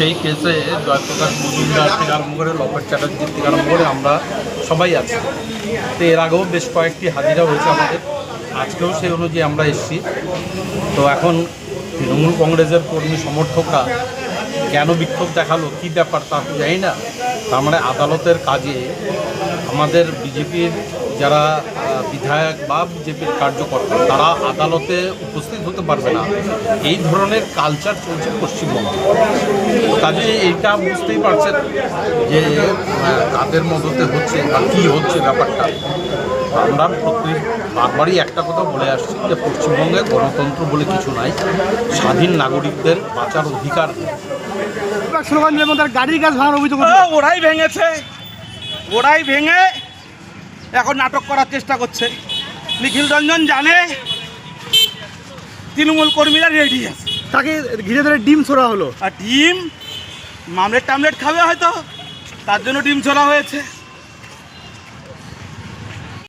সেই কেসে জয়প্রকাশ মজুমদার থেকে আরম্ভ করে লকেট চ্যাটার্জির থেকে আরম্ভ করে আমরা সবাই আছি। তো এর আগেও বেশ কয়েকটি হাজিরা হয়েছে আমাদের। আজকেও সেই অনুযায়ী আমরা এসেছি। তো এখন তৃণমূল কংগ্রেসের কর্মী সমর্থকরা কেন বিক্ষোভ দেখাল, কী ব্যাপার তা তো জানি না। তার মানে আদালতের কাজে আমাদের বিজেপির যারা বিধায়ক বা বিজেপির কার্যকর্তা তারা আদালতে উপস্থিত হতে পারবে না। এই ধরনের কালচার চলছে পশ্চিমবঙ্গে। কাজে এইটা বুঝতেই পারছেন যে আহ, কাদের মদতে হচ্ছে বা কী হচ্ছে ব্যাপারটা। আমরা প্রত্যেক বারবারই একটা কথা বলে আসছি যে পশ্চিমবঙ্গে গণতন্ত্র বলে কিছু নাই। স্বাধীন নাগরিকদের বাঁচার অধিকার গাড়ির গাছ ভাঙার অভিযোগ ওরাই ভেঙেছে। ওরাই ভেঙে এখন নাটক করার চেষ্টা করছে। নিখিল রঞ্জন জানে তৃণমূল কর্মীরা রেডি আছে। তাকে ঘিরে ধরে ডিম ছোড়া হলো। আর ডিম মামলেট টামলেট খাবে হয়তো তার জন্য ডিম ছোড়া হয়েছে।